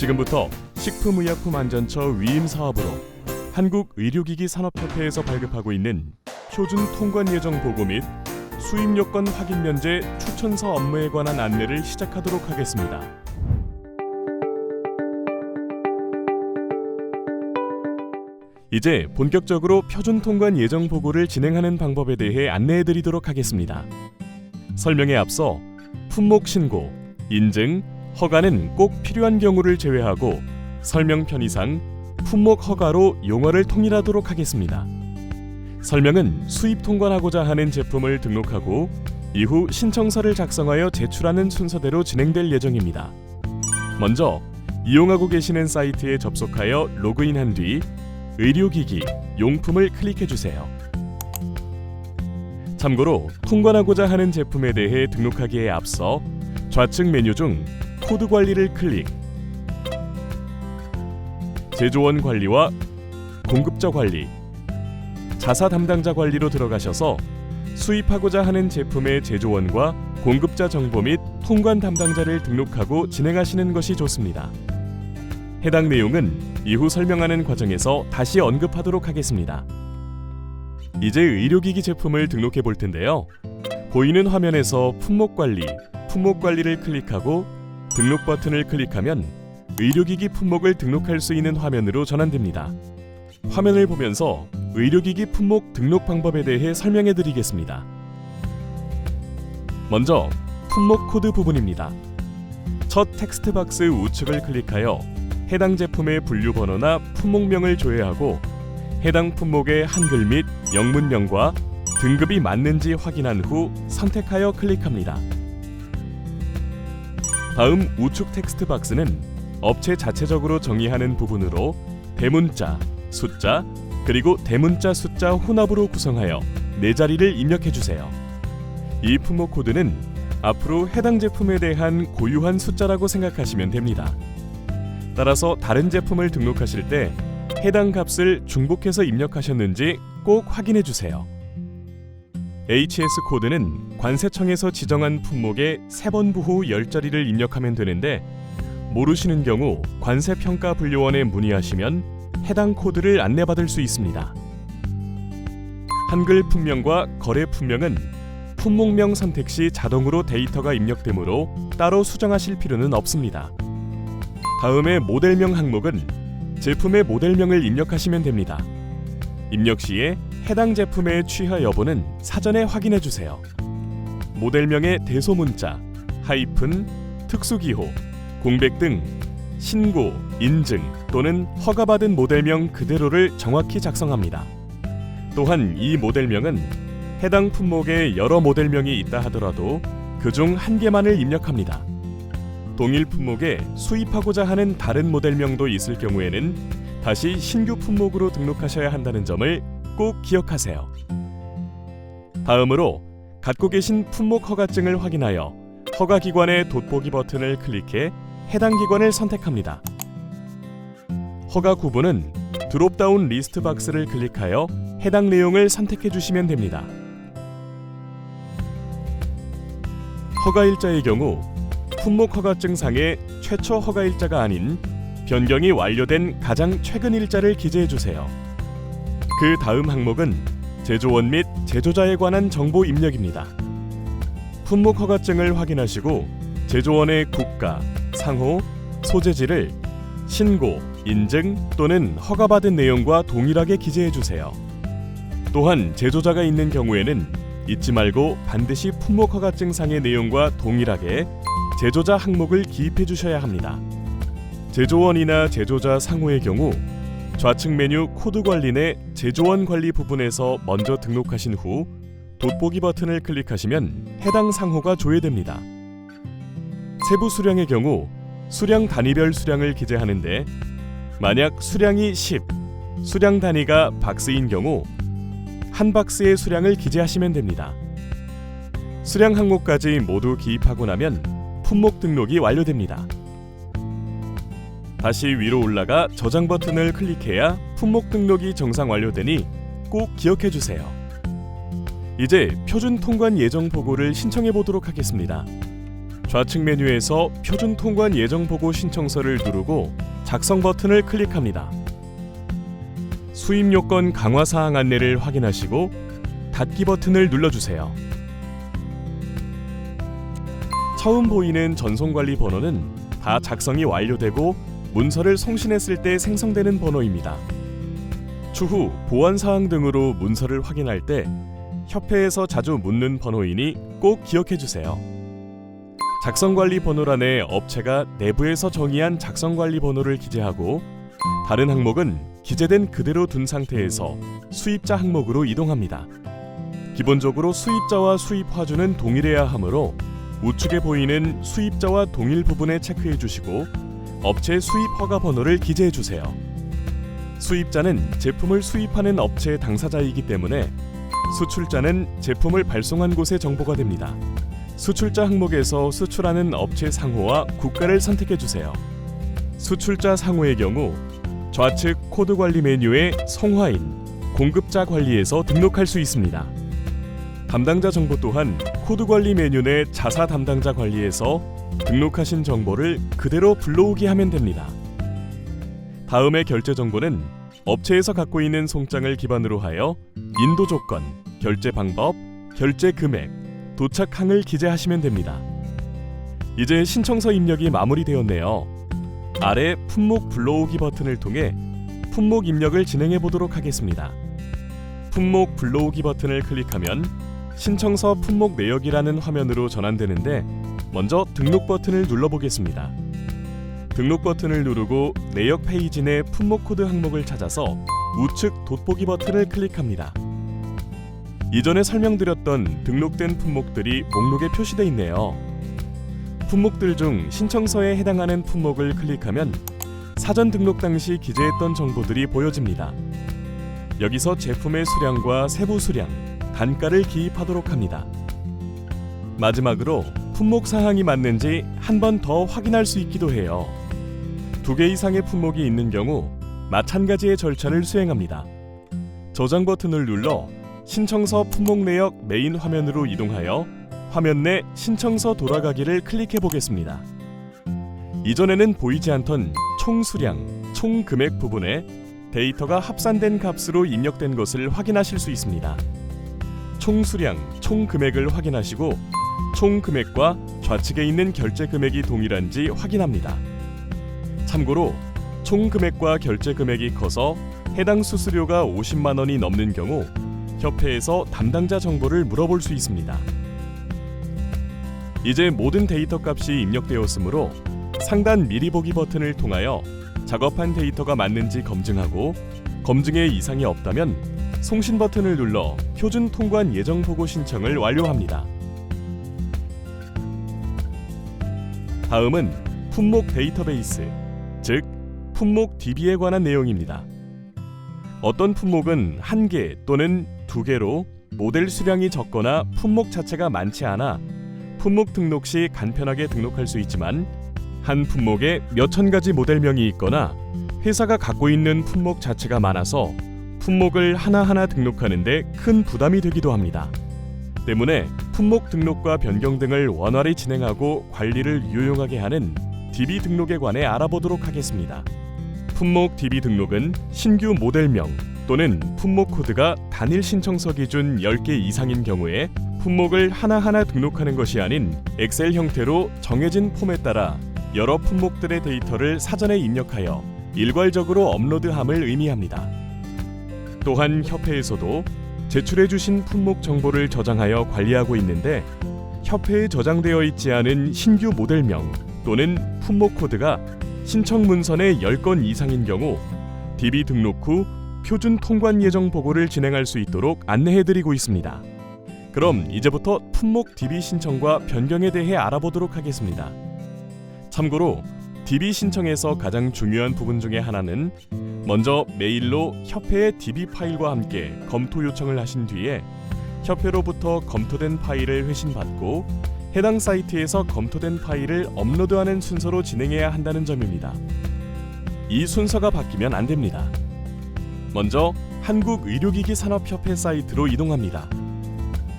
지금부터 식품의약품안전처 위임 사업으로 한국의료기기 산업협회에서 발급하고 있는 표준 통관 예정 보고 및 수입 요건 확인 면제 추천서 업무에 관한 안내를 시작하도록 하겠습니다. 이제 본격적으로 표준 통관 예정 보고를 진행하는 방법에 대해 안내해 드리도록 하겠습니다. 설명에 앞서 품목 신고, 인증, 허가는 꼭 필요한 경우를 제외하고 설명 편의상 품목 허가로 용어를 통일하도록 하겠습니다. 설명은 수입 통관하고자 하는 제품을 등록하고 이후 신청서를 작성하여 제출하는 순서대로 진행될 예정입니다. 먼저 이용하고 계시는 사이트에 접속하여 로그인한 뒤 의료기기, 용품을 클릭해 주세요. 참고로 통관하고자 하는 제품에 대해 등록하기에 앞서 좌측 메뉴 중 코드 관리를 클릭, 제조원 관리와 공급자 관리, 자사 담당자 관리로 들어가셔서 수입하고자 하는 제품의 제조원과 공급자 정보 및 통관 담당자를 등록하고 진행하시는 것이 좋습니다. 해당 내용은 이후 설명하는 과정에서 다시 언급하도록 하겠습니다. 이제 의료기기 제품을 등록해 볼 텐데요. 보이는 화면에서 품목 관리, 품목 관리를 클릭하고 등록 버튼을 클릭하면 의료기기 품목을 등록할 수 있는 화면으로 전환됩니다. 화면을 보면서 의료기기 품목 등록 방법에 대해 설명해 드리겠습니다. 먼저 품목 코드 부분입니다. 첫 텍스트 박스 우측을 클릭하여 해당 제품의 분류 번호나 품목명을 조회하고 해당 품목의 한글 및 영문명과 등급이 맞는지 확인한 후 선택하여 클릭합니다. 다음 우측 텍스트 박스는 업체 자체적으로 정의하는 부분으로 대문자, 숫자, 그리고 대문자 숫자 혼합으로 구성하여 네 자리를 입력해 주세요. 이 품목 코드는 앞으로 해당 제품에 대한 고유한 숫자라고 생각하시면 됩니다. 따라서 다른 제품을 등록하실 때 해당 값을 중복해서 입력하셨는지 꼭 확인해 주세요. HS 코드는 관세청에서 지정한 품목의 세번부 후 10자리를 입력하면 되는데 모르시는 경우 관세평가 분류원에 문의하시면 해당 코드를 안내받을 수 있습니다. 한글 품명과 거래 품명은 품목명 선택 시 자동으로 데이터가 입력되므로 따로 수정하실 필요는 없습니다. 다음에 모델명 항목은 제품의 모델명을 입력하시면 됩니다. 입력 시에 해당 제품의 취하 여부는 사전에 확인해 주세요. 모델명의 대소문자, 하이픈, 특수기호, 공백 등 신고, 인증 또는 허가받은 모델명 그대로를 정확히 작성합니다. 또한 이 모델명은 해당 품목에 여러 모델명이 있다 하더라도 그중 한 개만을 입력합니다. 동일 품목에 수입하고자 하는 다른 모델명도 있을 경우에는 다시 신규 품목으로 등록하셔야 한다는 점을 꼭 기억하세요. 다음으로 갖고 계신 품목 허가증을 확인하여 허가 기관의 돋보기 버튼을 클릭해 해당 기관을 선택합니다. 허가 구분은 드롭다운 리스트 박스를 클릭하여 해당 내용을 선택해 주시면 됩니다. 허가 일자의 경우 품목 허가증 상의 최초 허가 일자가 아닌 변경이 완료된 가장 최근 일자를 기재해 주세요. 그 다음 항목은 제조원 및 제조자에 관한 정보 입력입니다. 품목 허가증을 확인하시고 제조원의 국가, 상호, 소재지를 신고, 인증 또는 허가받은 내용과 동일하게 기재해 주세요. 또한 제조자가 있는 경우에는 잊지 말고 반드시 품목 허가증 상의 내용과 동일하게 제조자 항목을 기입해 주셔야 합니다. 제조원이나 제조자 상호의 경우 좌측 메뉴 코드 관리 내 제조원 관리 부분에서 먼저 등록하신 후 돋보기 버튼을 클릭하시면 해당 상호가 조회됩니다. 세부 수량의 경우 수량 단위별 수량을 기재하는데 만약 수량이 10, 수량 단위가 박스인 경우 한 박스의 수량을 기재하시면 됩니다. 수량 항목까지 모두 기입하고 나면 품목 등록이 완료됩니다. 다시 위로 올라가 저장 버튼을 클릭해야 품목 등록이 정상 완료되니 꼭 기억해 주세요. 이제 표준 통관 예정 보고를 신청해 보도록 하겠습니다. 좌측 메뉴에서 표준 통관 예정 보고 신청서를 누르고 작성 버튼을 클릭합니다. 수입 요건 강화 사항 안내를 확인하시고 닫기 버튼을 눌러주세요. 처음 보이는 전송관리 번호는 다 작성이 완료되고 문서를 송신했을 때 생성되는 번호입니다. 추후 보안 사항 등으로 문서를 확인할 때 협회에서 자주 묻는 번호이니 꼭 기억해 주세요. 작성 관리 번호란에 업체가 내부에서 정의한 작성 관리 번호를 기재하고 다른 항목은 기재된 그대로 둔 상태에서 수입자 항목으로 이동합니다. 기본적으로 수입자와 수입 화주는 동일해야 하므로 우측에 보이는 수입자와 동일 부분에 체크해 주시고 업체 수입 허가 번호를 기재해 주세요. 수입자는 제품을 수입하는 업체의 당사자이기 때문에 수출자는 제품을 발송한 곳의 정보가 됩니다. 수출자 항목에서 수출하는 업체 상호와 국가를 선택해 주세요. 수출자 상호의 경우 좌측 코드 관리 메뉴의 성화인 공급자 관리에서 등록할 수 있습니다. 담당자 정보 또한 코드 관리 메뉴 내 자사 담당자 관리에서 등록하신 정보를 그대로 불러오게 하면 됩니다. 다음의 결제 정보는 업체에서 갖고 있는 송장을 기반으로 하여 인도 조건, 결제 방법, 결제 금액, 도착항을 기재하시면 됩니다. 이제 신청서 입력이 마무리되었네요. 아래 품목 불러오기 버튼을 통해 품목 입력을 진행해 보도록 하겠습니다. 품목 불러오기 버튼을 클릭하면 신청서 품목 내역이라는 화면으로 전환되는데 먼저 등록 버튼을 눌러보겠습니다. 등록 버튼을 누르고 내역 페이지 내 품목 코드 항목을 찾아서 우측 돋보기 버튼을 클릭합니다. 이전에 설명드렸던 등록된 품목들이 목록에 표시되어 있네요. 품목들 중 신청서에 해당하는 품목을 클릭하면 사전 등록 당시 기재했던 정보들이 보여집니다. 여기서 제품의 수량과 세부 수량, 단가를 기입하도록 합니다. 마지막으로 품목 사항이 맞는지 한 번 더 확인할 수 있기도 해요. 두 개 이상의 품목이 있는 경우 마찬가지의 절차를 수행합니다. 저장 버튼을 눌러 신청서 품목 내역 메인 화면으로 이동하여 화면 내 신청서 돌아가기를 클릭해 보겠습니다. 이전에는 보이지 않던 총 수량, 총 금액 부분에 데이터가 합산된 값으로 입력된 것을 확인하실 수 있습니다. 총 수량, 총 금액을 확인하시고 총 금액과 좌측에 있는 결제 금액이 동일한지 확인합니다. 참고로 총 금액과 결제 금액이 커서 해당 수수료가 50만 원이 넘는 경우 협회에서 담당자 정보를 물어볼 수 있습니다. 이제 모든 데이터 값이 입력되었으므로 상단 미리 보기 버튼을 통하여 작업한 데이터가 맞는지 검증하고 검증에 이상이 없다면 송신 버튼을 눌러 표준 통관 예정 보고 신청을 완료합니다. 다음은 품목 데이터베이스, 즉 품목 DB에 관한 내용입니다. 어떤 품목은 한 개 또는 두 개로 모델 수량이 적거나 품목 자체가 많지 않아 품목 등록 시 간편하게 등록할 수 있지만 한 품목에 몇 천 가지 모델명이 있거나 회사가 갖고 있는 품목 자체가 많아서 품목을 하나하나 등록하는데 큰 부담이 되기도 합니다. 때문에 품목 등록과 변경 등을 원활히 진행하고 관리를 유용하게 하는 DB 등록에 관해 알아보도록 하겠습니다. 품목 DB 등록은 신규 모델명 또는 품목 코드가 단일 신청서 기준 10개 이상인 경우에 품목을 하나하나 등록하는 것이 아닌 엑셀 형태로 정해진 폼에 따라 여러 품목들의 데이터를 사전에 입력하여 일괄적으로 업로드함을 의미합니다. 또한 협회에서도 제출해 주신 품목 정보를 저장하여 관리하고 있는데 협회에 저장되어 있지 않은 신규 모델명 또는 품목 코드가 신청 문선의 10건 이상인 경우 DB 등록 후 표준 통관 예정 보고를 진행할 수 있도록 안내해 드리고 있습니다. 그럼 이제부터 품목 DB 신청과 변경에 대해 알아보도록 하겠습니다. 참고로 DB 신청에서 가장 중요한 부분 중에 하나는 먼저 메일로 협회의 DB 파일과 함께 검토 요청을 하신 뒤에 협회로부터 검토된 파일을 회신받고 해당 사이트에서 검토된 파일을 업로드하는 순서로 진행해야 한다는 점입니다. 이 순서가 바뀌면 안 됩니다. 먼저 한국의료기기 산업협회 사이트로 이동합니다.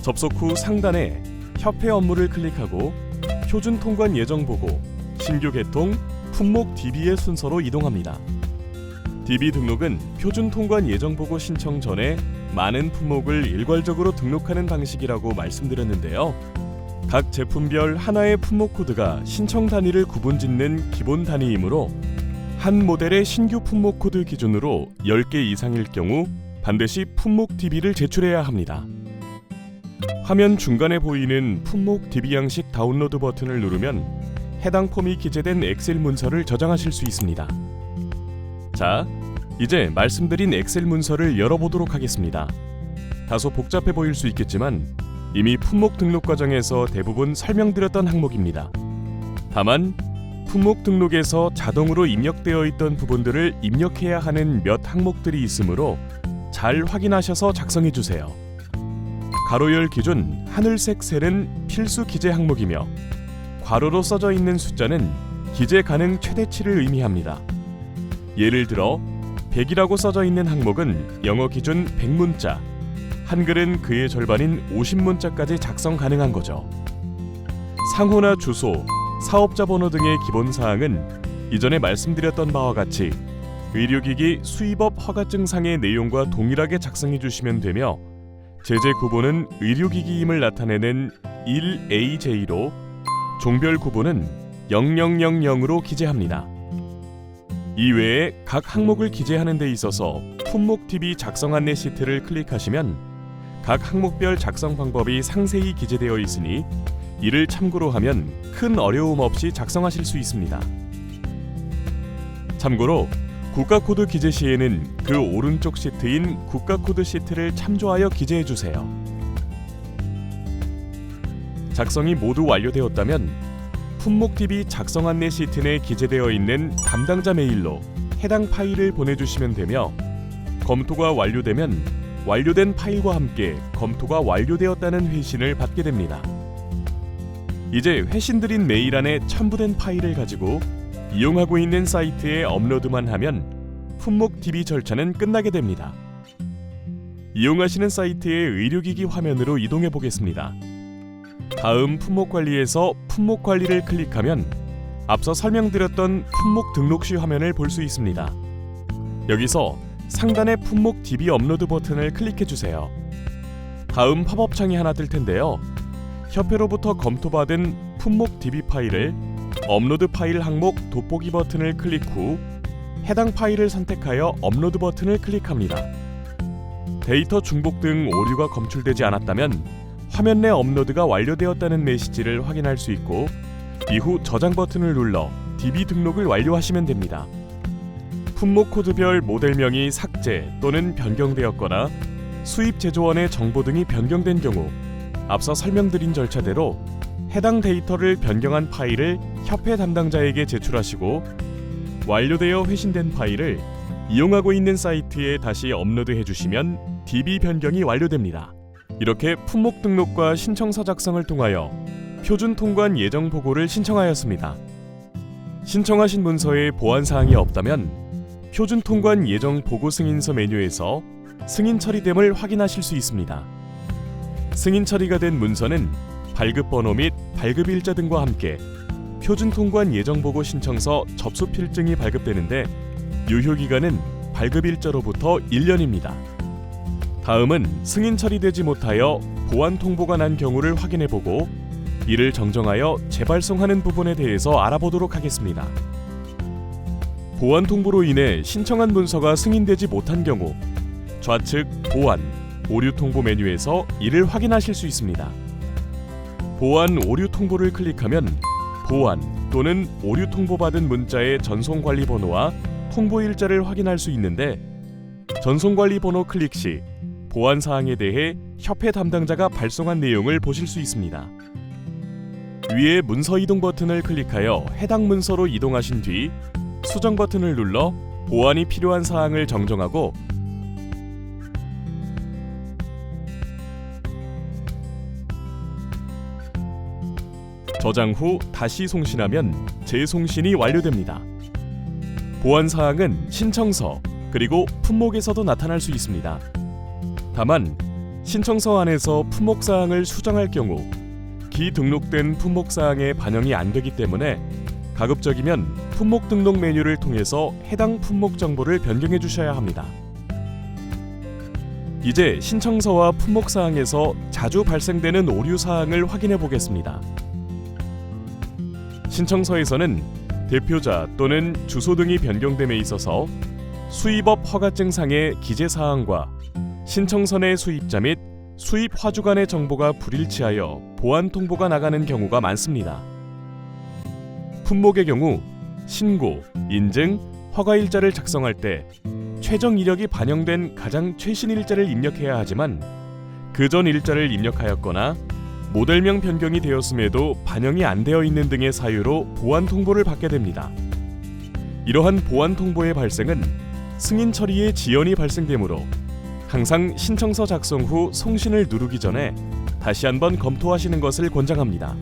접속 후 상단에 협회 업무를 클릭하고 표준 통관 예정 보고, 신규 개통, 품목 DB의 순서로 이동합니다. DB 등록은 표준 통관 예정 보고 신청 전에 많은 품목을 일괄적으로 등록하는 방식이라고 말씀드렸는데요. 각 제품별 하나의 품목 코드가 신청 단위를 구분짓는 기본 단위이므로 한 모델의 신규 품목 코드 기준으로 10개 이상일 경우 반드시 품목 DB를 제출해야 합니다. 화면 중간에 보이는 품목 DB 양식 다운로드 버튼을 누르면 해당 폼이 기재된 엑셀 문서를 저장하실 수 있습니다. 자, 이제 말씀드린 엑셀 문서를 열어보도록 하겠습니다. 다소 복잡해 보일 수 있겠지만 이미 품목 등록 과정에서 대부분 설명드렸던 항목입니다. 다만 품목 등록에서 자동으로 입력되어 있던 부분들을 입력해야 하는 몇 항목들이 있으므로 잘 확인하셔서 작성해 주세요. 가로열 기준 하늘색 셀은 필수 기재 항목이며 괄호로 써져 있는 숫자는 기재 가능 최대치를 의미합니다. 예를 들어 100이라고 써져 있는 항목은 영어 기준 100문자, 한글은 그의 절반인 50문자까지 작성 가능한 거죠. 상호나 주소, 사업자 번호 등의 기본 사항은 이전에 말씀드렸던 바와 같이 의료기기 수입업 허가증상의 내용과 동일하게 작성해 주시면 되며 제재 구분은 의료기기임을 나타내는 1AJ로 종별 구분은 0000으로 기재합니다. 이외에 각 항목을 기재하는 데 있어서 품목 TV 작성 안내 시트를 클릭하시면 각 항목별 작성 방법이 상세히 기재되어 있으니 이를 참고로 하면 큰 어려움 없이 작성하실 수 있습니다. 참고로 국가 코드 기재 시에는 그 오른쪽 시트인 국가 코드 시트를 참조하여 기재해 주세요. 작성이 모두 완료되었다면 품목 DB 작성 안내 시트 내에 기재되어 있는 담당자 메일로 해당 파일을 보내주시면 되며 검토가 완료되면 완료된 파일과 함께 검토가 완료되었다는 회신을 받게 됩니다. 이제 회신드린 메일 안에 첨부된 파일을 가지고 이용하고 있는 사이트에 업로드만 하면 품목 DB 절차는 끝나게 됩니다. 이용하시는 사이트의 의료기기 화면으로 이동해 보겠습니다. 다음 품목 관리에서 품목 관리를 클릭하면 앞서 설명드렸던 품목 등록 시 화면을 볼 수 있습니다. 여기서 상단의 품목 DB 업로드 버튼을 클릭해 주세요. 다음 팝업 창이 하나 뜰 텐데요. 협회로부터 검토받은 품목 DB 파일을 업로드 파일 항목 돋보기 버튼을 클릭 후 해당 파일을 선택하여 업로드 버튼을 클릭합니다. 데이터 중복 등 오류가 검출되지 않았다면 화면 내 업로드가 완료되었다는 메시지를 확인할 수 있고 이후 저장 버튼을 눌러 DB 등록을 완료하시면 됩니다. 품목 코드별 모델명이 삭제 또는 변경되었거나 수입 제조원의 정보 등이 변경된 경우 앞서 설명드린 절차대로 해당 데이터를 변경한 파일을 협회 담당자에게 제출하시고 완료되어 회신된 파일을 이용하고 있는 사이트에 다시 업로드해 주시면 DB 변경이 완료됩니다. 이렇게 품목 등록과 신청서 작성을 통하여 표준 통관 예정 보고를 신청하였습니다. 신청하신 문서에 보완 사항이 없다면 표준 통관 예정 보고 승인서 메뉴에서 승인 처리됨을 확인하실 수 있습니다. 승인 처리가 된 문서는 발급 번호 및 발급 일자 등과 함께 표준 통관 예정 보고 신청서 접수 필증이 발급되는데 유효 기간은 발급 일자로부터 1년입니다. 다음은 승인 처리되지 못하여 보안 통보가 난 경우를 확인해 보고 이를 정정하여 재발송하는 부분에 대해서 알아보도록 하겠습니다. 보안 통보로 인해 신청한 문서가 승인되지 못한 경우 좌측 보안 오류 통보 메뉴에서 이를 확인하실 수 있습니다. 보안 오류 통보를 클릭하면 보안 또는 오류 통보받은 문자의 전송 관리 번호와 통보 일자를 확인할 수 있는데 전송 관리 번호 클릭 시 보안 사항에 대해 협회 담당자가 발송한 내용을 보실 수 있습니다. 위에 문서 이동 버튼을 클릭하여 해당 문서로 이동하신 뒤 수정 버튼을 눌러 보안이 필요한 사항을 정정하고 저장 후 다시 송신하면 재송신이 완료됩니다. 보안 사항은 신청서 그리고 품목에서도 나타날 수 있습니다. 다만 신청서 안에서 품목 사항을 수정할 경우 비등록된 품목 사항에 반영이 안 되기 때문에 가급적이면 품목 등록 메뉴를 통해서 해당 품목 정보를 변경해 주셔야 합니다. 이제 신청서와 품목 사항에서 자주 발생되는 오류 사항을 확인해 보겠습니다. 신청서에서는 대표자 또는 주소 등이 변경됨에 있어서 수입업 허가증상의 기재 사항과 신청서 내 수입자 및 수입 화주 간의 정보가 불일치하여 보안 통보가 나가는 경우가 많습니다. 품목의 경우 신고, 인증, 허가 일자를 작성할 때 최종 이력이 반영된 가장 최신 일자를 입력해야 하지만 그 전 일자를 입력하였거나 모델명 변경이 되었음에도 반영이 안 되어 있는 등의 사유로 보안 통보를 받게 됩니다. 이러한 보안 통보의 발생은 승인 처리에 지연이 발생되므로 항상 신청서 작성 후送신을 누르기 전에 다시 한번 검토하시는 것을 권장합니다.